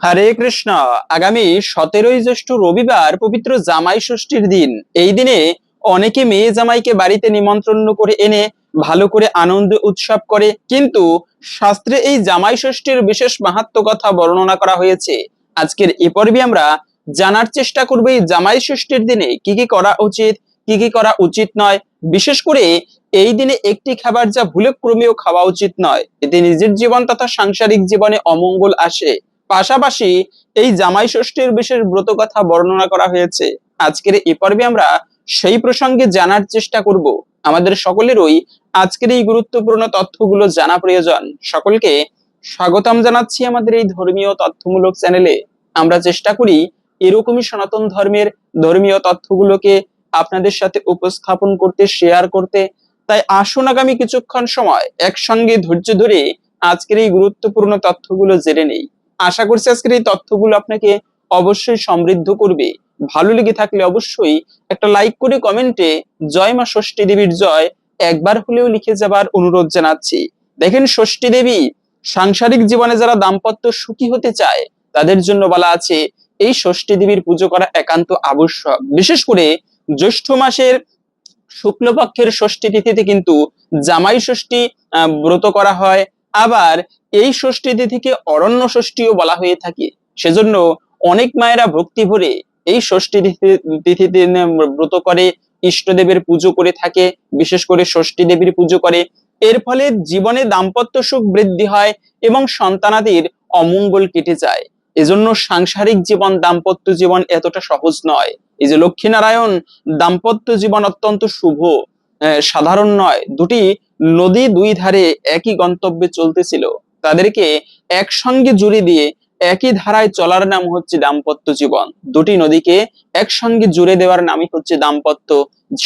হরে কৃষ্ণ। আগামী সতেরোই জ্যৈষ্ঠ রবিবার পবিত্র জামাই ষষ্ঠীর দিন। এই দিনে অনেকে মেয়ে জামাইকে বাড়িতে নিমন্ত্রণ করে এনে ভালো করে আনন্দ উৎসব করে, কিন্তু শাস্ত্রে এই জামাই ষষ্ঠীর বিশেষ মাহাত্ম কথা বর্ণনা করা হয়েছে। আজকের এ পর্বে আমরা জানার চেষ্টা করব এই জামাই ষষ্ঠীর দিনে কি কি করা উচিত, কি কি করা উচিত নয়। বিশেষ করে এই দিনে একটি খাবার যা ভুলে ক্রমেও খাওয়া উচিত নয়। এতে নিজের জীবন তথা সাংসারিক জীবনে অমঙ্গল আসে। পাশাপাশি এই জামাই ষষ্ঠীর বিশেষ ব্রত কথা বর্ণনা করা হয়েছে। আজকের এই পর্বে আমরা সেই প্রসঙ্গে জানার চেষ্টা করব। আমাদের সকলেরই আজকের এই গুরুত্বপূর্ণ তথ্যগুলো জানা প্রয়োজন। সকলকে স্বাগতম জানাচ্ছি আমাদের এই ধর্মীয় তথ্যমূলক চ্যানেলে। আমরা চেষ্টা করি এরকমই সনাতন ধর্মের ধর্মীয় তথ্যগুলোকে আপনাদের সাথে উপস্থাপন করতে শেয়ার করতে। তাই আসুন আগামী কিছুক্ষণ সময় একসঙ্গে ধৈর্য ধরে আজকের এই গুরুত্বপূর্ণ তথ্যগুলো জেনে নেই। আশা করছি আজকের এই তথ্যগুলো আপনাকে অবশ্যই সমৃদ্ধ করবে। ভালো লেগে থাকলে অবশ্যই একটা লাইক করে কমেন্টে জয় মা ষষ্ঠী দেবীর জয় একবার হলেও লিখে যাবার অনুরোধ জানাচ্ছি। দেখেন ষষ্ঠী দেবী, সাংসারিক জীবনে যারা দাম্পত্য সুখী হতে চায়, তাদের জন্য বলা আছে, এই ষষ্ঠী দেবীর পুজো করা একান্ত আবশ্যক। বিশেষ করে জ্যৈষ্ঠ মাসের শুক্লপক্ষের ষষ্ঠী তিথিতে কিন্তু জামাই ষষ্ঠী ব্রত করা হয়। আবার এই ষষ্ঠী তিথিকে অরণ্য ষষ্ঠীও বলা হয়ে থাকে। সেজন্য অনেক মায়েরা ভক্তি ভরে এই ষষ্ঠী তিথি- তিথিতে ব্রত করে ইষ্টদেবের পুজো করে থাকে, বিশেষ করে ষষ্ঠী দেবীর পুজো করে। এর ফলে জীবনে দাম্পত্য সুখ বৃদ্ধি হয় এবং সন্তানাদির অমঙ্গল কেটে যায়। এজন্য সাংসারিক জীবন, দাম্পত্য জীবন এতটা সহজ নয়। এই যে লক্ষ্মীনারায়ণ, দাম্পত্য জীবন অত্যন্ত শুভ সাধারণ নয়। দুটি নদী দুই ধারে একই গন্তব্যে চলতেছিল। তাদেরকে একসঙ্গে জুড়ে দিয়ে একই ধারায় চলার নাম হচ্ছে দাম্পত্য জীবন। দুটি নদীকে একসঙ্গে জুড়ে দেওয়ার নামই হচ্ছে দাম্পত্য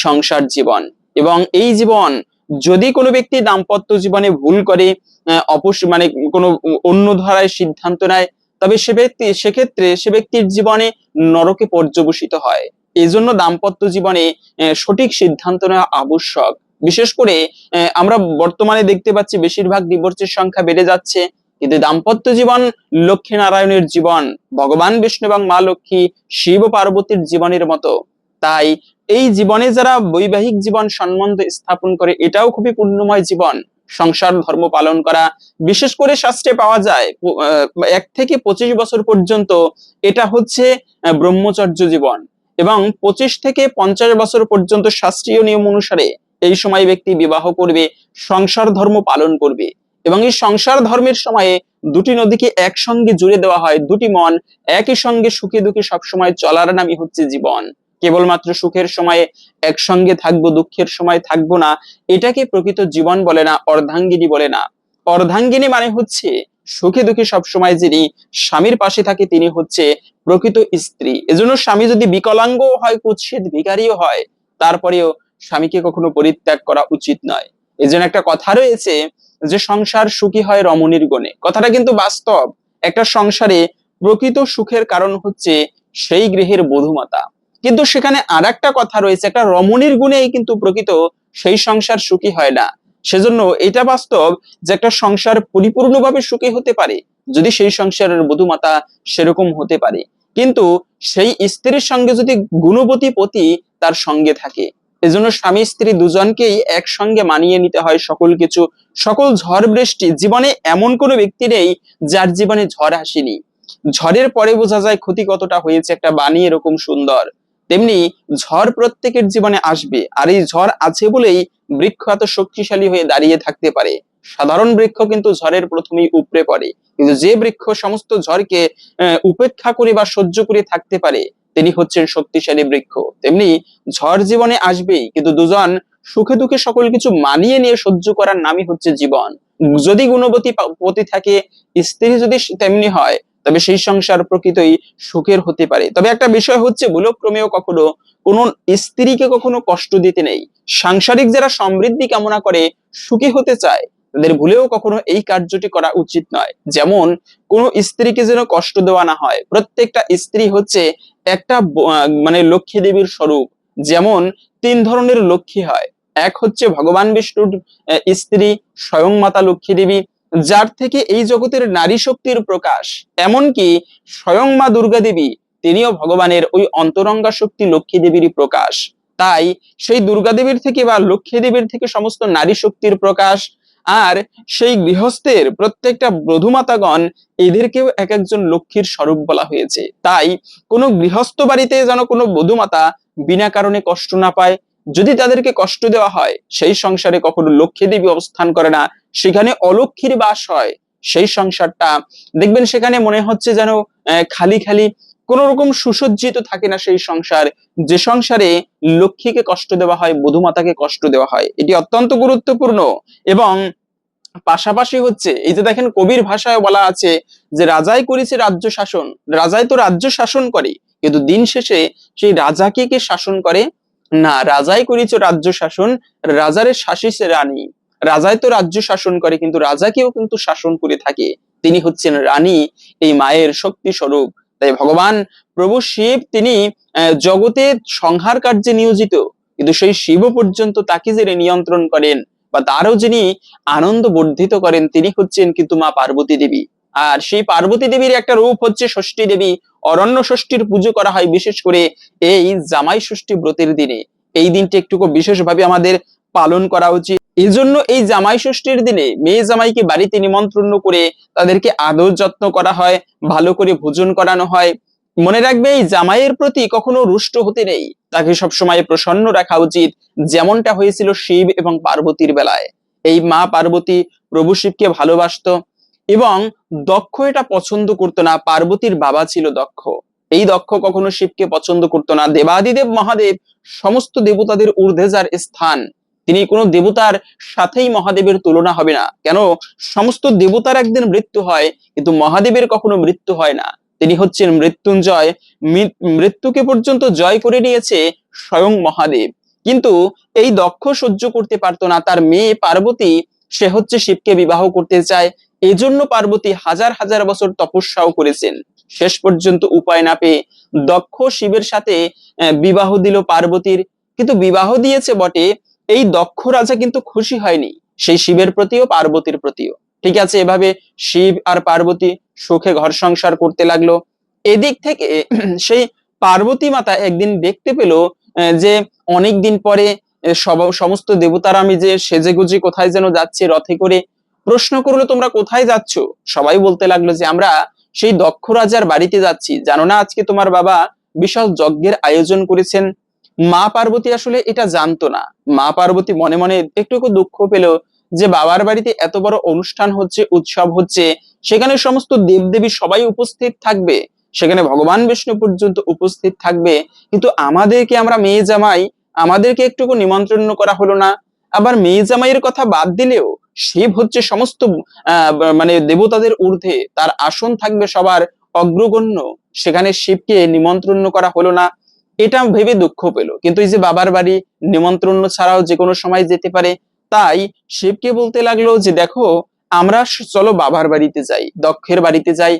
সংসার জীবন। এবং এই জীবন যদি কোনো ব্যক্তি দাম্পত্য জীবনে ভুল করে অপস মানে কোনো অন্য ধারায় সিদ্ধান্ত নেয়, তবে সে ব্যক্তি, সেক্ষেত্রে সে ব্যক্তির জীবনে নরকে পর্যবসিত হয়। এই জন্য দাম্পত্য জীবনে সঠিক সিদ্ধান্ত নেওয়া আবশ্যক। বিশেষ করে আমরা বর্তমানে দেখতে পাচ্ছি বেশিরভাগ ডিভোর্সের সংখ্যা বেড়ে যাচ্ছে। কিন্তু দাম্পত্য জীবন লক্ষ্মী নারায়ণের জীবন, ভগবান বিষ্ণু এবং মা লক্ষ্মী শিব পার্বতীর জীবনের মতো। তাই এই জীবনে যারা বৈবাহিক জীবন সম্বন্ধ স্থাপন করে, এটাও খুবই পুণ্যময় জীবন। সংসার, ধর্ম পালন করা, বিশেষ করে শাস্ত্রে পাওয়া যায় এক থেকে পঁচিশ বছর পর্যন্ত এটা হচ্ছে ব্রহ্মচর্য জীবন। এবং পঁচিশ থেকে পঞ্চাশ বছর পর্যন্ত শাস্ত্রীয় নিয়ম অনুসারে এই সময় ব্যক্তি বিবাহ করবে, সংসার ধর্ম পালন করবে এবং এই সংসার ধর্মের সময়ে দুটি নদীকে একসঙ্গে জুড়ে দেওয়া হয়, দুটি মন একই সঙ্গে সুখে দুঃখে সবসময় চলার নামই হচ্ছে জীবন। কেবলমাত্র সুখের সময়ে একসঙ্গে থাকব, দুঃখের সময় থাকব না, এটাকে প্রকৃত জীবন বলে না, অর্ধাঙ্গিনী বলে না। অর্ধাঙ্গিনী মানে হচ্ছে সুখে দুঃখে সবসময় যিনি স্বামীর পাশে থাকে তিনি হচ্ছে প্রকৃত স্ত্রী। এজন্য স্বামী যদি বিকলাঙ্গ হয়, কুৎসিত ভিখারিও হয়, তারপরেও স্বামীকে কখনো পরিত্যাগ করা উচিত নয়। এই জন্য একটা কথা রয়েছে যে সংসার সুখী হয় রমণীর গুণে। কথাটা কিন্তু বাস্তব। একটা সংসারে প্রকৃত সুখের কারণ হচ্ছে সেই গৃহের বধুমাতা। কিন্তু সেখানে আর একটা কথা রয়েছে, একটা রমণীর গুণেই কিন্তু প্রকৃত সেই সংসার সুখী হয় না। সেজন্য এটা বাস্তব যে একটা সংসার পরিপূর্ণভাবে সুখী হতে পারে, যদি সেই সংসারের বধুমাতা সেরকম হতে পারে। কিন্তু সেই স্ত্রীর সঙ্গে যদি গুণবতী পতি তার সঙ্গে থাকে এজন্য স্বামী স্ত্রী দুজনকেই একসঙ্গে মানিয়ে নিতে হয় সকল কিছু। সকল ঝড় বৃষ্টি জীবনে এমন কোনো ব্যক্তি নেই যার জীবনে ঝড় আসেনি। ঝড়ের পরে বোঝা যায় ক্ষতি কতটা হয়েছে একটা বাণী এরকম সুন্দর। তেমনি ঝড় প্রত্যেকের জীবনে আসবে আর এই ঝড় আছে বলেই বৃক্ষ এত শক্তিশালী হয়ে দাঁড়িয়ে থাকতে পারে। সাধারণ বৃক্ষ কিন্তু ঝড়ের প্রথমেই উপড়ে পড়ে। কিন্তু যে বৃক্ষ সমস্ত ঝড়কে উপেক্ষা করে বা সহ্য করে থাকতে পারে তিনি হচ্ছেন শক্তিশালী বৃক্ষ। তেমনি ঝড় জীবনে আসবেই, কিন্তু দুজন সুখে দুঃখে সকল কিছু মানিয়ে নিয়ে সহ্য করার নামই হচ্ছে জীবন। যদি গুণবতী পতি থাকে, স্ত্রী যদি তেমনি হয়, তবে সেই সংসার প্রকৃতই সুখের হতে পারে। তবে একটা বিষয় হচ্ছে, ভুলক্রমেও কখনো কোন স্ত্রীকে কখনো কষ্ট দিতে নেই। সাংসারিক যারা সমৃদ্ধি কামনা করে, সুখী হতে চায় তাদের ভুলেও কখনো এই কার্যটি করা উচিত নয়। যেমন, কোনো স্ত্রীকে যেন কষ্ট দেওয়া না হয়। প্রত্যেকটা স্ত্রী হচ্ছে একটা মানে লক্ষ্মী দেবীর স্বরূপ। যেমন, তিন ধরনের লক্ষ্মী হয়। এক হচ্ছে ভগবান বিষ্ণুর স্ত্রী, স্বয়ং মাতা লক্ষ্মী দেবী, যার থেকে এই জগতের নারী শক্তির প্রকাশ। এমনকি স্বয়ং মা দুর্গা দেবী, তিনিও ভগবানের ওই অন্তরঙ্গা শক্তি লক্ষ্মী দেবীরই প্রকাশ। তাই সেই দুর্গা দেবীর থেকে বা লক্ষ্মী দেবীর থেকে সমস্ত নারী শক্তির প্রকাশ আর সেই গৃহস্থের প্রত্যেকটা বধূমাতাগণ এদেরকেও এক একজন লক্ষ্মীর স্বরূপ বলা হয়েছে। তাই কোনো গৃহস্থ বাড়িতে যেন কোনো বধুমাতা বিনা কারণে কষ্ট না পায়, যদি তাদেরকে কষ্ট দেওয়া হয়, সেই সংসারে কখনো লক্ষ্মী দেবী অবস্থান করে না, সেখানে অলক্ষ্মীর বাস হয়। সেই সংসারটা, দেখবেন সেখানে মনে হচ্ছে যেন খালি খালি কোন রকম সুসজ্জিত থাকে না সেই সংসার। যে সংসারে লক্ষ্মীকে কষ্ট দেওয়া হয় বধূমাতাকে কষ্ট দেওয়া হয়, এটি অত্যন্ত গুরুত্বপূর্ণ। এবং পাশাপাশি হচ্ছে, এই যে দেখেন কবির ভাষায় বলা আছে যে, রাজাই করেছে রাজ্য শাসন, রাজাই তো রাজ্য শাসন করে। কিন্তু দিন শেষে সেই রাজাকে কে শাসন করে? না, রাজাই করেছে রাজ্য শাসন, রাজারে শাসিছে রানী। রাজাই তো রাজ্য শাসন করে, কিন্তু রাজাকেও কিন্তু শাসন করে থাকে। তিনি হচ্ছেন রানী, এই মায়ের শক্তি স্বরূপ। তাই ভগবান প্রভু শিব তিনি জগতে সংহার কার্যে নিয়োজিত। কিন্তু সেই শিব পর্যন্ত তাকে যে নিয়ন্ত্রণ করেন বা তারও যিনি আনন্দ বর্ধিত করেন, তিনি হচ্ছেন কিন্তু মা পার্বতী দেবী। আর সেই পার্বতী দেবীর একটা রূপ হচ্ছে ষষ্ঠী দেবী। অরণ্য ষষ্ঠীর পুজো করা হয় বিশেষ করে এই জামাই ষষ্ঠী ব্রতের দিনে। এই দিনটি একটু বিশেষভাবে আমাদের পালন করা উচিত। এই জন্য এই জামাই ষষ্ঠীর দিনে মেয়ে জামাইকে বাড়িতে নিমন্ত্রণ করে তাদেরকে আদর যত্ন করা হয়, ভালো করে ভোজন করানো হয়। মনে রাখবে এই জামাইয়ের প্রতি কখনো রুষ্ট হতে নেই। তাকে সবসময় প্রসন্ন রাখা উচিত, যেমনটা হয়েছিল শিব এবং পার্বতীর বেলায়। এই মা পার্বতী প্রভু শিবকে ভালোবাসতো এবং দক্ষ এটা পছন্দ করতো না, পার্বতীর বাবা ছিল দক্ষ। এই দক্ষ কখনো শিবকে পছন্দ করতো না। দেবাদিদেব মহাদেব সমস্ত দেবতাদের ঊর্ধ্বে যার স্থান। তিনি কোনো দেবতার সাথেই মহাদেবের তুলনা হবে না। কেন? সমস্ত দেবতার একদিন মৃত্যু হয়, কিন্তু মহাদেবের কখনো মৃত্যু হয় না। তিনি হচ্ছেন মৃত্যুঞ্জয়। মৃত্যুকে পর্যন্ত জয় করে নিয়েছে স্বয়ং মহাদেব। কিন্তু এই দক্ষ সহ্য করতে পারতো না তার মেয়ে পার্বতী। সে হচ্ছে শিবকে বিবাহ করতে চায়। এজন্য পার্বতী হাজার হাজার বছর তপস্যাও করেছেন। শেষ পর্যন্ত উপায় না পেয়ে দক্ষ শিবের সাথে বিবাহ দিল পার্বতীর। কিন্তু বিবাহ দিয়েছে বটে এই দক্ষ রাজা কিন্তু খুশি হয়নি, সেই শিবের প্রতিও, পার্বতীর প্রতিও। ঠিক আছে, এভাবে শিব আর পার্বতী সুখে ঘর সংসার করতে লাগল। এদিক থেকে সেই পার্বতী মাতা একদিন দেখতে পেল যে অনেক দিন পরে সমস্ত দেবতারা আমি যে সেজেগুজি কোথায় যেন যাচ্ছে, রথে করে প্রশ্ন করল, তোমরা কোথায় যাচ্ছ? সবাই বলতে লাগল যে, আমরা সেই দক্ষ রাজার বাড়িতে যাচ্ছি। জানো না, আজকে তোমার বাবা বিশাল যজ্ঞের আয়োজন করেছেন মা পার্বতী আসলে এটা জানতো না। মা পার্বতী মনে মনে একটু দুঃখ পেল যে বাবার বাড়িতে এত বড় অনুষ্ঠান হচ্ছে, উৎসব হচ্ছে, সেখানে সমস্ত দেবদেবী সবাই উপস্থিত থাকবে, সেখানে ভগবান বিষ্ণু পর্যন্ত উপস্থিত থাকবে, কিন্তু আমাদেরকে আমরা মেয়ে জামাই, আমাদেরকে একটুকু নিমন্ত্রণ করা হলো না। আবার মেয়ে জামাইয়ের কথা বাদ দিলেও শিব হচ্ছে সমস্ত মানে দেবতাদের ঊর্ধ্বে, তার আসন থাকবে সবার অগ্রগণ্য, সেখানে শিবকে নিমন্ত্রণ করা হলো না। এটা ভেবে দুঃখ পেল। কিন্তু এই যে বাবার বাড়ি, নিমন্ত্রণ ছাড়াও যে কোনো সময় যেতে পারে, তাই শিবকে বলতে লাগল যে দেখো, আমরা চলো বাবার বাড়িতে যাই, দক্ষের বাড়িতে যাই।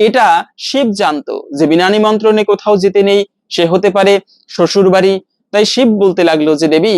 এটা শিব জানতো যে বিনা নিমন্ত্রণে কোথাও যেতে নেই, সে হতে পারে শ্বশুর বাড়ি। তাই শিব বলতে লাগল যে, দেবী,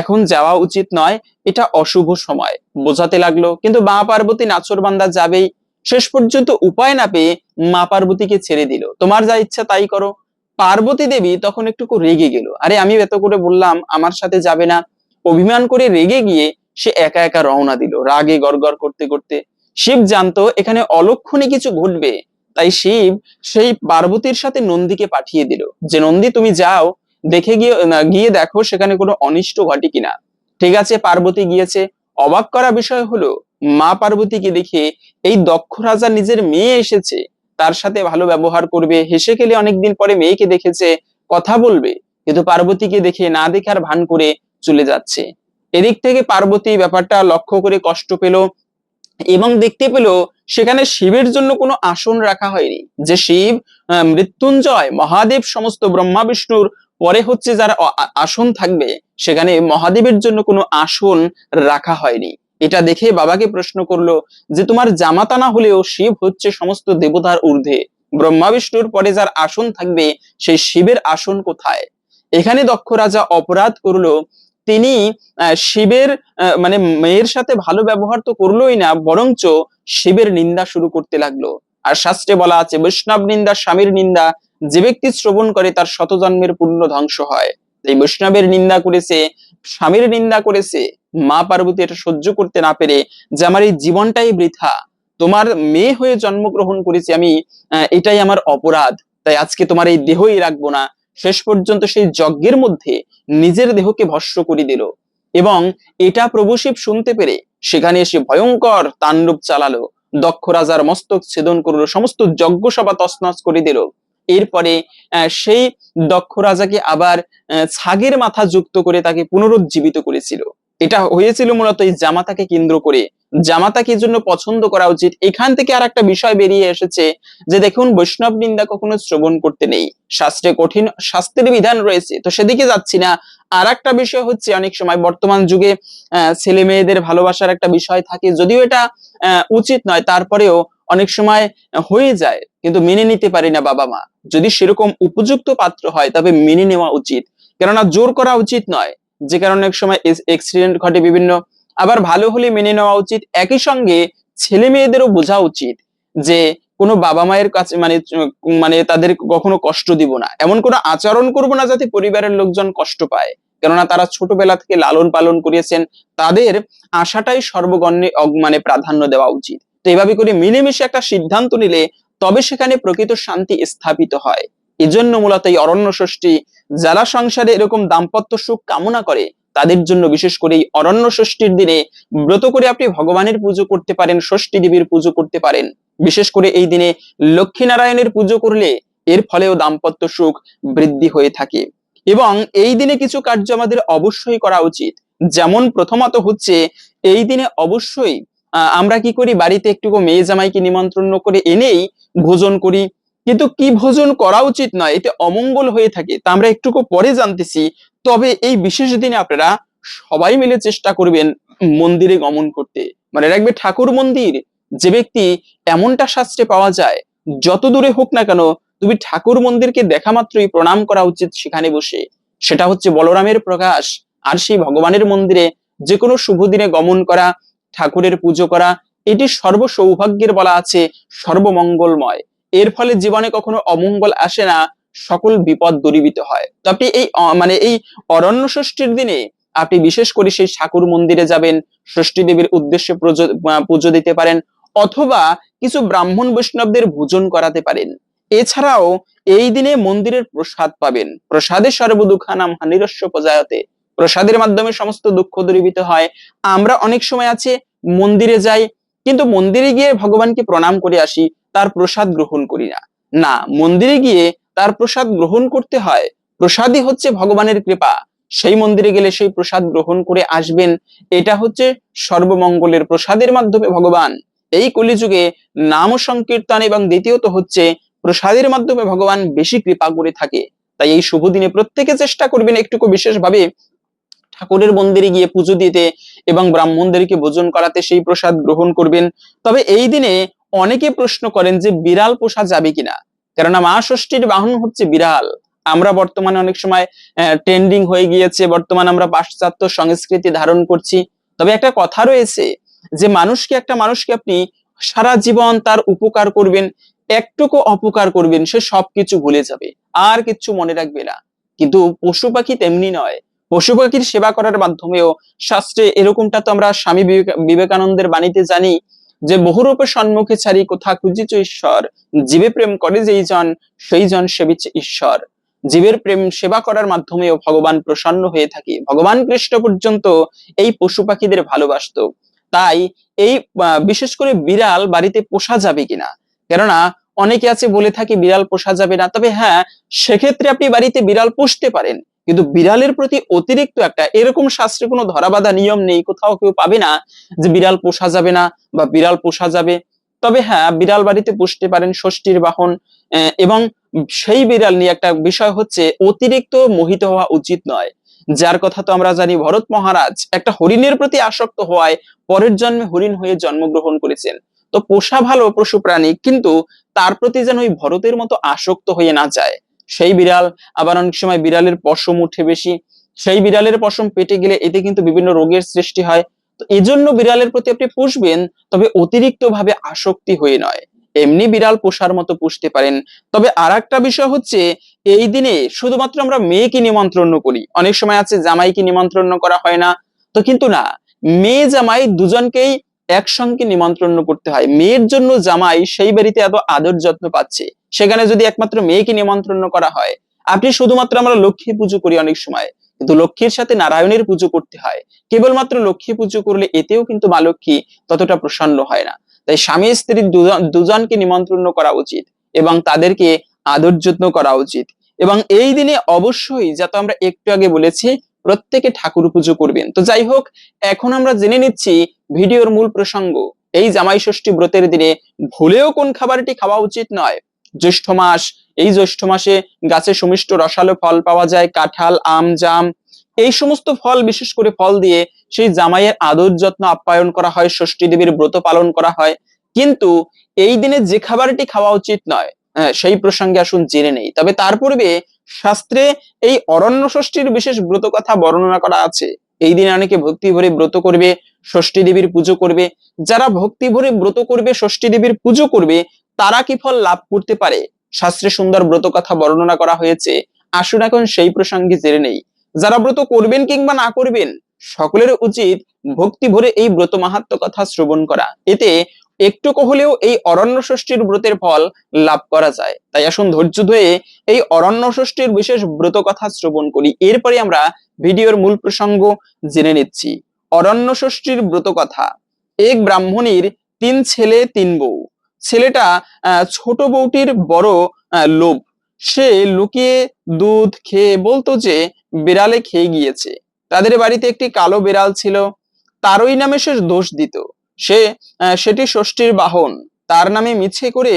এখন যাওয়া উচিত নয়, এটা অশুভ সময়। বোঝাতে লাগল। কিন্তু মা পার্বতী নাচর বান্দা যাবেই। শেষ পর্যন্ত উপায় না পেয়ে মা পার্বতীকে ছেড়ে দিল। তোমার যা ইচ্ছা তাই করো। পার্বতী দেবী তখন একটু রেগে গেল। আরে, আমি এত করে বললাম, আমার সাথে যাবে না। অভিমান করে রেগে গিয়ে সে একা একা রওনা দিল, রাগে গড়গড় করতে করতে। শিব জানতো, এখানে অলক্ষণে কিছু ঘটবে। তাই শিব সেই পার্বতীর সাথে নন্দীকে পাঠিয়ে দিল। যে, নন্দী, তুমি যাও, দেখে গিয়ে গিয়ে দেখো সেখানে কোনো অনিষ্ট ঘটে কিনা। ঠিক আছে, পার্বতী গিয়েছে। অবাক করা বিষয় হলো, মা পার্বতীকে দেখে এই দক্ষ রাজা নিজের মেয়ে এসেছে। তার সাথে ভালো ব্যবহার করবে। হেসে খেলে অনেকদিন পরে মেয়েকে দেখেছে, কথা বলবে, কিন্তু পার্বতীকে দেখে না দেখার ভান করে চলে যাচ্ছে। এদিক থেকে পার্বতী ব্যাপারটা লক্ষ্য করে কষ্ট পেল এবং দেখতে পেল সেখানে শিবের জন্য কোনো আসন রাখা হয়নি। যে শিব মৃত্যুঞ্জয়, মহাদেব সমস্ত ব্রহ্মা বিষ্ণুর পরে হচ্ছে যারা আসন থাকবে, সেখানে মহাদেবের জন্য কোনো আসন রাখা হয়নি। এটা দেখে বাবাকে প্রশ্ন করল যে, তোমার জামাতা না হলেও শিব হচ্ছে সমস্ত দেবতার ঊর্ধ্বে। ব্রহ্মা, বিষ্ণুর পরে যার আসন থাকবে, সেই শিবের আসন কোথায়? এখানে দক্ষ রাজা অপরাধ করল। তিনি শিবের মানে মেয়ের সাথে ভালো ব্যবহার তো করলোই না, বরঞ্চ শিবের নিন্দা শুরু করতে লাগল। আর শাস্ত্রে বলা আছে, বৈষ্ণব নিন্দা, স্বামীর নিন্দা, যে ব্যক্তি শ্রবণ করে তার শত জন্মের পূর্ণ ধ্বংস হয়। এই বৈষ্ণবের নিন্দা করেছে, স্বামীর নিন্দা করেছে, মা পার্বতী এটা সহ্য করতে না পেরে যে আমার এই জীবনটাই বৃথা, তোমার মেয়ে হয়ে জন্মগ্রহণ করেছি আমি এটাই আমার অপরাধ। তাই আজকে তোমার এই দেহই রাখব না। শেষ পর্যন্ত সেই যজ্ঞের মধ্যে নিজের দেহকে ভস্য করে দিল। এবং এটা প্রভু শিব শুনতে পেরে সেখানে এসে ভয়ঙ্কর তাণ্ডব চালালো, দক্ষ রাজার মস্তক ছেদন করল, সমস্ত যজ্ঞ সভা তছনছ করে দিল। এরপরে সেই দক্ষ রাজাকে আবার ছাগের মাথা যুক্ত করে তাকে পুনরুজ্জীবিত করেছিল। এটা হয়েছিল মূলত এই জামাতাকে কেন্দ্র করে। জামাতা কি জন্য পছন্দ করা উচিত। এখান থেকে আর একটা বিষয় বেরিয়ে এসেছে যে দেখুন, বৈষ্ণব নিন্দা কখনো শ্রবণ করতে নেই। শাস্ত্রে কঠিন শাস্ত্রের বিধান রয়েছে। তো সেদিকে যাচ্ছি না। আর একটা বিষয় হচ্ছে অনেক সময় বর্তমান যুগে ছেলে মেয়েদের ভালোবাসার একটা বিষয় থাকে। যদিও এটা উচিত নয়, তারপরেও অনেক সময় হয়ে যায়, কিন্তু মেনে নিতে পারি না বাবা মা। যদি সেরকম উপযুক্ত পাত্র হয়, তবে মেনে নেওয়া উচিত। কেননা জোর করা উচিত নয়। যে কারণে এক সময় এক্সিডেন্ট ঘটে বিভিন্ন। আবার ভালো হলে মেনে নেওয়া উচিত। একই সঙ্গে ছেলে মেয়েদেরও বোঝা উচিত যে কোনো বাবা মায়ের কাছে মানে মানে তাদের কখনো কষ্ট দিব না। এমন কোনো আচরণ করব না যাতে পরিবারের লোকজন কষ্ট পায়। কেননা তারা ছোটবেলা থেকে লালন পালন করিয়েছেন। তাদের আশাটাই সর্বগণ্যে মানে প্রাধান্য দেওয়া উচিত। তো এভাবে করে মিলেমিশে একটা সিদ্ধান্ত নিলে তবে সেখানে প্রকৃত শান্তি স্থাপিত হয়। এজন্য মূলত এই অরণ্য ষষ্ঠী যারা সংসারে এরকম দাম্পত্য সুখ কামনা করে, তাদের জন্য বিশেষ করে এই অরণ্য ষষ্ঠীর দিনে ব্রত করে আপনি ভগবানের পুজো করতে পারেন, ষষ্ঠী দেবীর পুজো করতে পারেন। বিশেষ করে এই দিনে লক্ষ্মী নারায়ণের পুজো করলে এর ফলেও দাম্পত্য সুখ বৃদ্ধি হয়ে থাকে। এবং এই দিনে কিছু কার্য আমাদের অবশ্যই করা উচিত। যেমন প্রথমত হচ্ছে, এই দিনে অবশ্যই আমরা কি করি, বাড়িতে একটুকু মেয়ে জামাইকে নিমন্ত্রণ করে এনেই ভোজন করি কিন্তু কি ভোজন করা উচিত নয়, এতে অমঙ্গল হয়ে থাকে। তা আমরা একটুকু পরে জানতেছি, তবে এই বিশেষ দিনে আপনারা সবাই মিলে চেষ্টা করবেন মন্দিরে গমন করতে। মানে রাখবে ঠাকুর মন্দির, যে ব্যক্তি এমনটা শাস্ত্রে পাওয়া যায়, যত দূরে হোক না কেন, তুমি ঠাকুর মন্দিরকে দেখা মাত্রই প্রণাম করা উচিত সেখানে বসে। সেটা হচ্ছে বলরামের প্রকাশ। আর সেই ভগবানের মন্দিরে যে কোনো শুভ দিনে গমন করা, ঠাকুরের পুজো করা, এটি সর্ব সৌভাগ্যের বলা আছে সর্বমঙ্গলময়। এর ফলে জীবনে কখনো অমঙ্গল আসে না, সকল বিপদ দূরীভূত হয়। তো আপনি এই মানে এই অরণ্য ষষ্ঠীর দিনে আপনি বিশেষ করে সেই ঠাকুর মন্দিরে যাবেন, ষষ্ঠী দেবীর উদ্দেশ্যে পুজো দিতে পারেন, অথবা কিছু ব্রাহ্মণ বৈষ্ণবদের ভোজন করাতে পারেন। এছাড়াও এই দিনে মন্দিরের প্রসাদ পাবেন। প্রসাদে সর্বদুঃখানাম হানিরস্য প্রজায়তে। প্রসাদের মাধ্যমে সমস্ত দুঃখ দূরীভূত হয়। আমরা অনেক সময় আছে মন্দিরে যাই, কিন্তু মন্দিরে গিয়ে ভগবানকে প্রণাম করে আসি। তার প্রসাদ গ্রহণ করি না। না, মন্দিরে গিয়ে তার প্রসাদ গ্রহণ করতে হয়। প্রসাদই হচ্ছে ভগবানের কৃপা। সেই মন্দিরে গেলে সেই প্রসাদ গ্রহণ করে আসবেন। এটা হচ্ছে সর্বমঙ্গলের প্রসাদের মাধ্যমে ভগবান। এই কলিযুগে নাম সংকীর্তন এবং দ্বিতীয়ত হচ্ছে প্রসাদের মাধ্যমে ভগবান বেশি কৃপা করে থাকে। তাই এই শুভ দিনে প্রত্যেকে চেষ্টা করবেন একটুকু বিশেষভাবে ঠাকুরের মন্দিরে গিয়ে পুজো দিতে এবং ব্রাহ্মণদেরকে ভোজন করাতে সেই প্রসাদ গ্রহণ করবেন। তবে এই দিনে অনেকে প্রশ্ন করেন যে বিড়াল পোষা যাবে কিনা? কেননা মা ষষ্ঠীর বাহন হচ্ছে বিড়াল। আমরা বর্তমানে অনেক সময় ট্রেন্ডিং হয়ে গিয়েছে, বর্তমানে আমরা পাশ্চাত্য সংস্কৃতি ধারণ করছি। তবে একটা কথা রয়েছে যে মানুষকে একটা মানুষকে আপনি সারা জীবন তার উপকার করবেন, একটুকু অপকার করবেন, সে সবকিছু ভুলে যাবে। আর কিছু মনে রাখবে না। কিন্তু পশু পাখি তেমনি নয়। পশু পাখির সেবা করার মাধ্যমেও শাস্ত্রে এরকমটা তো আমরা স্বামী বিবেকা- বিবেকানন্দের বাণীতে জানি যে বহুরূপে সম্মুখে ছাড়ি কোথা খুঁজিছ ঈশ্বর? জীবে প্রেম করে যেই জন, সেই জন সেবিছে ঈশ্বর। জীবের প্রেম সেবা করার মাধ্যমেও ভগবান প্রসন্ন হয়ে থাকে। ভগবান কৃষ্ণ পর্যন্ত এই পশু পাখিদের ভালোবাসতো। তাই এই বিশেষ করে বিড়াল বাড়িতে পোষা যাবে কিনা? কেননা অনেকে আছে বলে থাকে বিড়াল পোষা যাবে না। তবে হ্যাঁ সেক্ষেত্রে আপনি বাড়িতে বিড়াল পুষতে পারেন। কিন্তু বিড়ালের প্রতি অতিরিক্ত একটা এরকম শাস্ত্রে কোনো ধরাবাধা নিয়ম নেই, কোথাও কেউ পাবে না যে বিড়াল পোষা যাবে না বা বিড়াল পোষা যাবে। তবে হ্যাঁ বিড়াল বাড়িতে পুষতে পারেন, ষষ্ঠীর বাহন এবং সেই বিড়াল নিয়ে একটা বিষয় হচ্ছে অতিরিক্ত মোহিত হওয়া উচিত নয়। যার কথা তো আমরা জানি, ভরত মহারাজ একটা হরিণের প্রতি আসক্ত হওয়ায় পরের জন্মে হরিণ হয়ে জন্মগ্রহণ করেছেন। তো পোষা ভালো পশু প্রাণী, কিন্তু তার প্রতি যেন ওই ভরতের মতো আসক্ত হয়ে না যায়। সেই বিড়াল, আবার অনেক সময় বিড়ালের পশম উঠে বেশি। সেই বিড়ালের পশম পেটে গেলে এতে কিন্তু বিভিন্ন রোগের সৃষ্টি হয়। তো এজন্য বিড়ালের প্রতি আপনি পুষবেন, তবে অতিরিক্ত ভাবে আসক্তি হয়ে নয়। এমনি বিড়াল পোষার মতো পুষতে পারেন। তবে আর একটা বিষয় হচ্ছে, এই দিনে শুধুমাত্র আমরা মেয়েকে নিমন্ত্রণ করি। অনেক সময় আছে, জামাইকে নিমন্ত্রণ করা হয় না। তো কিন্তু না, মেয়ে জামাই দুজনকেই একসঙ্গে নিমন্ত্রণ করতে হয়। মেয়ের জন্য জামাই সেই বাড়িতে এত আদর যত্ন পাচ্ছে। সেখানে যদি একমাত্র মেয়েকে নিমন্ত্রণ করা হয়, আপনি শুধুমাত্র আমরা লক্ষ্মী পুজো করি অনেক সময়, কিন্তু লক্ষ্মীর সাথে নারায়ণের পুজো করতে হয়। কেবলমাত্র লক্ষ্মী পুজো করলে এতেও কিন্তু মা লক্ষ্মী ততটা প্রসন্ন হয় না। তাই স্বামী স্ত্রী দুজন, দুজনকে নিমন্ত্রণ করা উচিত এবং তাদেরকে আদর যত্ন করা উচিত। এবং এই দিনে অবশ্যই যা তো আমরা একটু আগে বলেছি, প্রত্যেকে ঠাকুর পুজো করবেন। তো যাই হোক, এখন আমরা জেনে নিচ্ছি ভিডিওর মূল প্রসঙ্গ। এই জামাই ষষ্ঠী ব্রতের দিনে ভুলেও কোন খাবারটি খাওয়া উচিত নয় জ্যৈষ্ঠ মাস। এই জ্যৈষ্ঠ মাসে গাছে সুমিষ্ট রসালো ফল পাওয়া যায় কাঁঠাল আম জাম। এই সমস্ত ফল বিশেষ করে ফল দিয়ে সেই জামাইয়ের আদর যত্ন আপ্যায়ন করা হয় ষষ্ঠী দেবীর ব্রত পালন করা হয়। কিন্তু এই দিনে যে খাবারটি খাওয়া উচিত নয় হ্যাঁ, সেই প্রসঙ্গে আসুন জেনে নেই। তবে তার পূর্বে শাস্ত্রে এই অরণ্য ষষ্ঠীর বিশেষ ব্রত কথা বর্ণনা করা আছে। এই দিনে অনেকে ভক্তি ভরে ব্রত করবে ষষ্ঠী দেবীর পুজো করবে। যারা ভক্তি ভরে ব্রত করবে ষষ্ঠী দেবীর পুজো করবে তারা কি ফল লাভ করতে পারে? শাস্ত্রে সুন্দর ব্রত কথা বর্ণনা করা হয়েছে। আসুন এখন সেই প্রসঙ্গে জেনে নেই। যারা ব্রত করবেন কিংবা না করবেন, সকলের উচিত ভক্তি ভরে এই ব্রত মাহাত্ম কথা শ্রবণ করা। এতে একটুকু হলেও এই অরণ্য ষষ্ঠীর ব্রতের ফল লাভ করা যায়। তাই আসুন ধৈর্য ধরে এই অরণ্য ষষ্ঠীর বিশেষ ব্রত কথা শ্রবণ করি। এরপরে আমরা ভিডিওর মূল প্রসঙ্গ জেনে নিচ্ছি। অরণ্য ষষ্ঠীর ব্রত কথা। এক ব্রাহ্মণীর তিন ছেলে, তিন বউ। ছেলেটা ছোট বউটির বড় লোভ। সে লুকিয়ে দুধ খেয়ে বলতো যে, বিড়ালে খেয়ে গিয়েছে। তাদের বাড়িতে একটি কালো বিড়াল ছিল। তারই নামে সে দোষ দিত। সে সেটি ষষ্ঠীর বাহন। তার নামে মিছে করে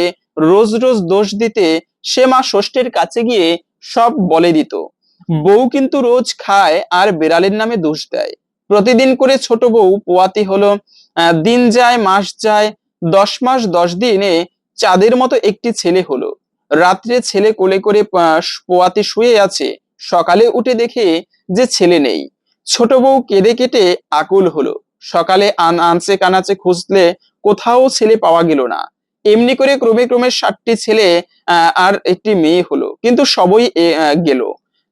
রোজ রোজ দোষ দিতে সে মা ষষ্ঠীর কাছে গিয়ে সব বলে দিত। বউ কিন্তু রোজ খায় আর বিড়ালের নামে দোষ দেয়। প্রতিদিন করে ছোট বউ পোয়াতি হলো। দিন যায়, মাস যায় দশ মাস দশ দিনে চাঁদের মতো একটি ছেলে হলো। রাত্রে ছেলে কোলে করে পোয়াতে শুয়ে আছে। সকালে উঠে দেখে যে ছেলে নেই। ছোট বউ কেঁদে কেটে আকুল হলো। সকালে আন, আনছে কানাচে খুঁজলে কোথাও ছেলে পাওয়া গেল না। এমনি করে ক্রমে ক্রমে ষাটটি ছেলে আর একটি মেয়ে হলো। কিন্তু সবই গেল।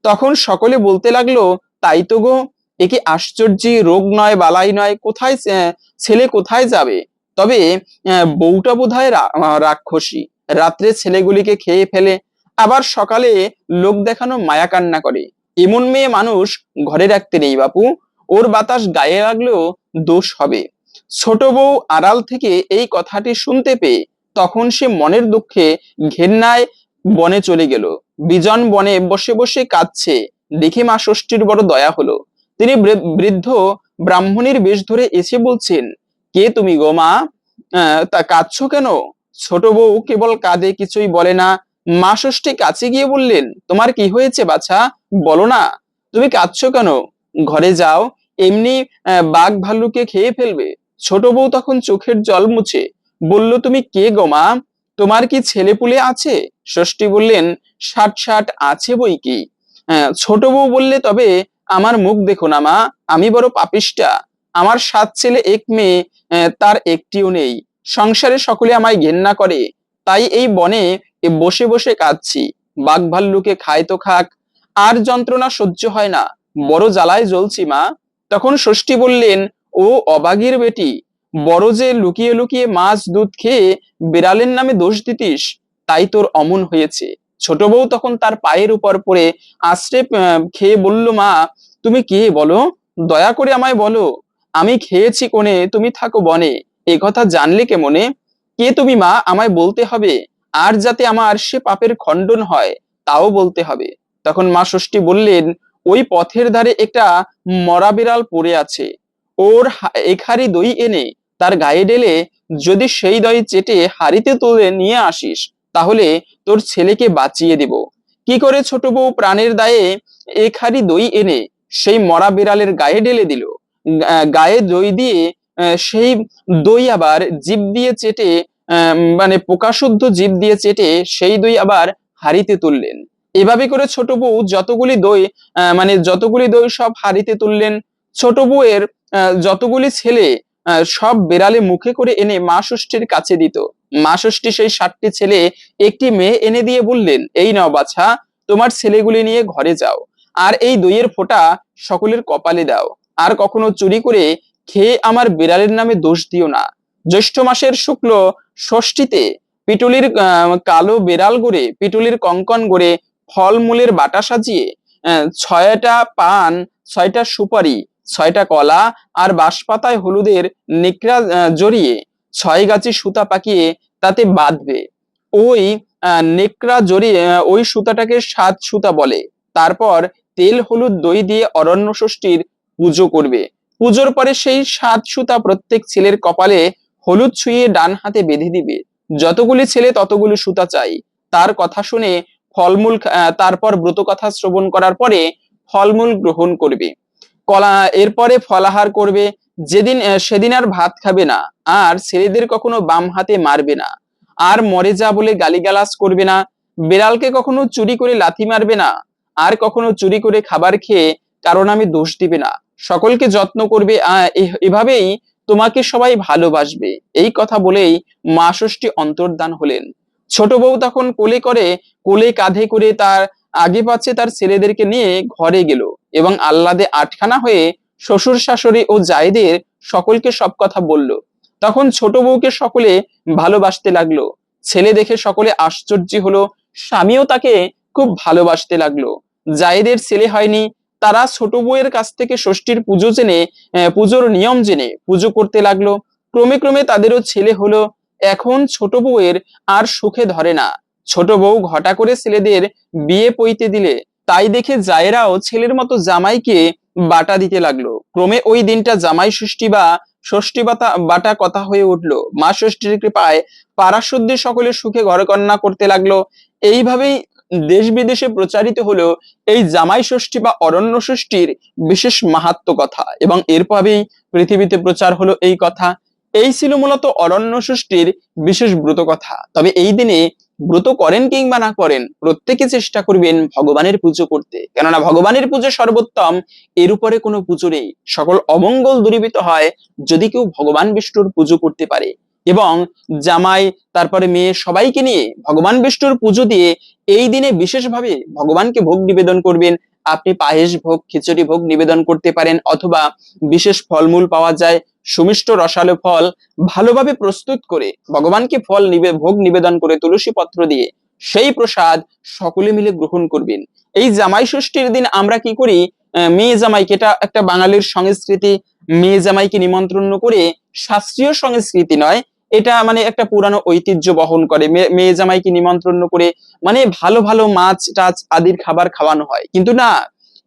তখন সকলে বলতে লাগল, তাই তো গো, এ কি আশ্চর্য রোগ নয়, বালাই নয়, কোথায় ছেলে কোথায় যাবে? তবে বউটা রা- রাক্ষসী। রাত্রে ছেলেগুলিকে খেয়ে ফেলে, আবার সকালে লোক দেখানো মায়া কান্না করে। এমন মেয়ে মানুষ ঘরে রাখতে নেই বাপু। ওর বাতাস গায়ে লাগলেও দোষ হবে। ছোট বউ আড়াল থেকে এই কথাটি শুনতে পেয়ে তখন সে মনের দুঃখে ঘেন্নায় বনে চলে গেল। বিজন বনে বসে বসে কাঁদছে। দেখে মা ষষ্ঠীর বড় দয়া হলো। তিনি বৃদ্ধ ব্রাহ্মণীর বেশ ধরে এসে বলছেন কে তুমি গো মা? তা কাঁদছো কেন? ছোট বউ কেবল কাঁদে, কিছুই বলে না। মা ষষ্ঠী কাছে গিয়ে বললেন, তোমার কি হয়েছে বাছা? বলো না। তুমি কাঁদছো কেন? ঘরে যাও, এমনি বাঘ ভাল্লুকে খেয়ে ফেলবে। ছোট বউ তখন চোখের জল মুছে, বলল, তুমি কে গো মা? তোমার কি ছেলে পুলে আছে? ষষ্ঠী বললেন, ষাট ষাট আছে বই কি? ছোট বউ বললে, তবে আমার মুখ দেখো না মা, আমি বড় পাপিষ্টা আমার সাত ছেলে, এক মেয়ে তার একটিও নেই। সংসারে সকলে আমায় ঘেন্না করে, তাই এই বনে বসে বসে কাঁদছি। বাঘ ভাল্লুকে খায় তো খাক, আর যন্ত্রণা সহ্য হয় না। বড় জ্বালায় জ্বলছি মা। তখন ষষ্ঠী বললেন, ও অবাগীর বেটি, বড় যে লুকিয়ে লুকিয়ে মাছ দুধ খেয়ে বিড়ালের নামে দোষ দিতিস, তাই তোর অমন হয়েছে। ছোট বউ তখন তার পায়ের উপর পড়ে আশ্রে খেয়ে বলল, মা, তুমি কে বলো? দয়া করে আমায় বলো। আমি খেয়েছি কোণে, তুমি থাকো বনে। এ কথা জানলে কেমনে কে তুমি মা? আমায় বলতে হবে। আর যাতে আমার সে পাপের খণ্ডন হয়, তাও বলতে হবে। তখন মা ষষ্ঠী বললেন, ওই পথের ধারে একটা মরা বিড়াল পড়ে আছে। ওর এখারি দই এনে তার গায়ে ডেলে যদি সেই দই চেটে হাড়িতে তুলে নিয়ে আসিস, তাহলে তোর ছেলেকে বাঁচিয়ে দেব। কি করে ছোট বউ প্রাণের দায়ে হাড়ি দই এনে সেই মরা বিড়ালের গায়ে ঢেলে দিল? গায়ে দই দিয়ে সেই দই আবার জিভ দিয়ে চেটে মানে পোকাশুদ্ধ জিভ দিয়ে চেটে সেই দই আবার হাড়িতে তুললেন। এভাবে করে ছোট বউ যতগুলি দই মানে যতগুলি দই সব হাড়িতে তুললেন, ছোট বউয়ের যতগুলি ছেলে সব বেড়ালে মুখে করে এনে মা ষষ্ঠীর কাছে দিত। মা ষষ্ঠী সেই ষাটটি ছেলে একটি মেয়ে এনে দিয়ে বললেন, এই নাও বাছা, তোমার ছেলেগুলি নিয়ে ঘরে যাও, আর এই দইয়ের ফোঁটা সকলের কপালে দাও। আর কখনো চুরি করে খেয়ে আমার বিড়ালের নামে দোষ দিও না। জ্যৈষ্ঠ মাসের শুক্ল ষষ্ঠীতে পিটুলির কালো বেড়াল গড়ে, পিটুলির কঙ্কন গড়ে ফলমূলের বাটা সাজিয়ে ছয়টা পান, ছয়টা সুপারি, ছয়টা কলা আর বাঁশপাতায় হলুদের নেকড়া জড়িয়ে ছয় গাছি সুতা পাকিয়ে তাতে বাঁধবে। ওই নেকড়া জড়িয়ে ওই সুতাটাকে সাত সুতা বলে। তারপর তেল হলুদ দই দিয়ে অরণ্য ষষ্ঠীর পুজো করবে। পুজোর পরে সেই সাত সুতা প্রত্যেক ছেলের কপালে হলুদ ছুঁয়ে ডান হাতে বেঁধে দিবে। যতগুলি ছেলে ততগুলি সুতা চাই। তার কথা শুনে ফলমূল তারপর ব্রত কথা শ্রবণ করার পরে ফলমূল গ্রহণ করবে। কলা, এরপরে ফলাহার করবে। যেদিন সেদিন আর ভাত খাবে না। আর ছেলেদের কখনো বাম হাতে মারবে না। আর মরে যা বলে গালিগালাজ করবে না। বিড়ালকে কখনো চুরি করে লাথি মারবে না। আর কখনো চুরি করে খাবার খেয়ে কারণ আমি দোষ দিবে না। সকলকে যত্ন করবে এভাবেই তোমাকে সবাই ভালোবাসবে। এই কথা বলেই মা ষষ্ঠী অন্তর্ধান হলেন। ছোট বউ তখন কোলে করে, কোলে কাঁধে করে তার আগে পাচ্ছে তার ছেলেদেরকে নিয়ে ঘরে গেল এবং আহ্লাদে আটখানা হয়ে শ্বশুর শাশুড়ি ও জায়দের সকলকে সব কথা বলল। তখন ছোট বউকে সকলে ভালোবাসতে লাগল। ছেলে দেখে সকলে আশ্চর্য হলো, স্বামীও তাকে খুব ভালোবাসতে লাগল। জায়েদের ছেলে হয়নি তারা ছোট বউয়ের কাছ থেকে ষষ্ঠীর পুজো জেনে পুজোর নিয়ম জেনে পুজো করতে লাগল। ক্রমে ক্রমে তাদেরও ছেলে হলো। এখন ছোট বউয়ের আর সুখে ধরে না। ছোট বউ ঘটা করে ছেলেদের বিয়ে পইতে দিলে। তাই দেখে জায়েরাও ছেলের মতো জামাইকে বাটা দিতে লাগল। ক্রমে ওই দিনটা জামাই ষষ্ঠী বা ষষ্ঠী বাতা, বাটা কথা হয়ে উঠল। মা ষষ্ঠীর কৃপায় পারাশুদ্ধি সকলে সুখে ঘরকন্যা করতে লাগল। এইভাবেই দেশ বিদেশে প্রচারিত হলেও এই জামাই ষষ্ঠী বা অরণ্য ষষ্ঠীর বিশেষ মাহাত্ম কথা এবং এরপরেই পৃথিবীতে প্রচার হলো এই কথা। এই ছিল মূলত অরণ্য ষষ্ঠীর বিশেষ ব্রত কথা। তবে এই দিনে ব্রত করেন কিংবা না করেন, প্রত্যেকে চেষ্টা করবেন ভগবানের পুজো করতে। কেননা ভগবানের পুজো সর্বোত্তম, এর উপরে কোনো পুজো নেই। সকল অমঙ্গল দূরীভূত হয় যদি কেউ ভগবান বিষ্ণুর পুজো করতে পারে। এবং জামাই, তারপরে মেয়ে সবাইকে নিয়ে ভগবান বিষ্ণুর পুজো দিয়ে এই দিনে বিশেষভাবে ভগবানকে ভোগ নিবেদন করবেন। আপনি পায়েস ভোগ, খিচুড়ি ভোগ নিবেদন করতে পারেন অথবা বিশেষ ফলমূল পাওয়া যায়, সুমিষ্ট রসালো ফল। ভালোভাবে প্রস্তুত করে ভগবানকে ফল নিবে ভোগ নিবেদন করে তুলসী পত্র দিয়ে সেই প্রসাদ সকলে মিলে গ্রহণ করবেন। এই জামাই ষষ্ঠীর দিন আমরা কি করি? মেয়ে জামাইকে, এটা একটা বাঙালির সংস্কৃতি। মেয়ে জামাইকে নিমন্ত্রণ করে শাস্ত্রীয় সংস্কৃতি নয় এটা মানে একটা পুরানো ঐতিহ্য বহন করে। মেয়ে- জামাইকে নিমন্ত্রণ করে মানে ভালো ভালো মাছ টাছ আদির খাবার খাওয়ানো হয়। কিন্তু না,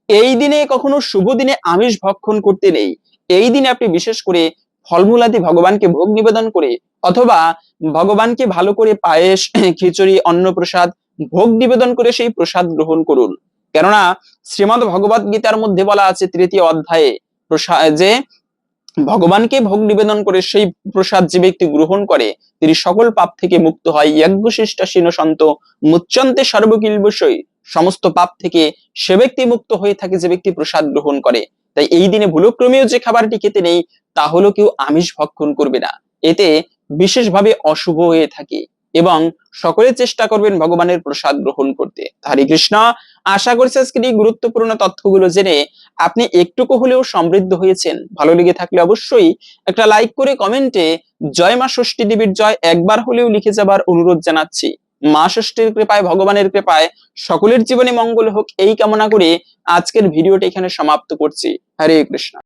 এই দিনে কখনো শুভ দিনে আমিষ ভক্ষণ করতে নেই। এই দিনে আপনি বিশেষ করে ফলমূল আদি ভগবানকে ভোগ নিবেদন করে অথবা ভগবানকে ভালো করে পায়েস, খিচুড়ি, অন্নপ্রসাদ ভোগ নিবেদন করে সেই প্রসাদ গ্রহণ করুন। কেননা, শ্রীমদ ভগবত গীতার মধ্যে বলা আছে তৃতীয় অধ্যায়ে যে ভগবানকে ভোগ নিবেদন করে সেই প্রসাদ যে ব্যক্তি গ্রহণ করে, তিনি সকল পাপ থেকে মুক্ত হয়। যজ্ঞশিষ্টাসীন সন্ত মুচ্চন্তে সর্বকিল বিষয় সমস্ত পাপ থেকে সে ব্যক্তি মুক্ত হয়ে থাকে যে ব্যক্তি প্রসাদ গ্রহণ করে। তাই এই দিনে ভুলক্রমেও যে খাবারটি খেতে নেই তা হলো কেউ আমিষ ভক্ষণ করবে না। এতে বিশেষভাবে অশুভ হয়ে থাকে। এবং সকলে চেষ্টা করবেন ভগবানের প্রসাদ গ্রহণ করতে। হরে কৃষ্ণ, আশা করছি আজকের এই গুরুত্বপূর্ণ তথ্যগুলো জেনে আপনি একটুকু হলেও সমৃদ্ধ হয়েছেন। ভালো লেগে থাকলে অবশ্যই একটা লাইক করে কমেন্টে জয় মা ষষ্ঠী দেবীর জয় একবার হলেও লিখে যাবার অনুরোধ জানাচ্ছি। মা ষষ্ঠীর কৃপায়, ভগবানের কৃপায় সকলের জীবনে মঙ্গল হোক এই কামনা করে আজকের ভিডিওটা এখানে সমাপ্ত করছি। হরে কৃষ্ণ।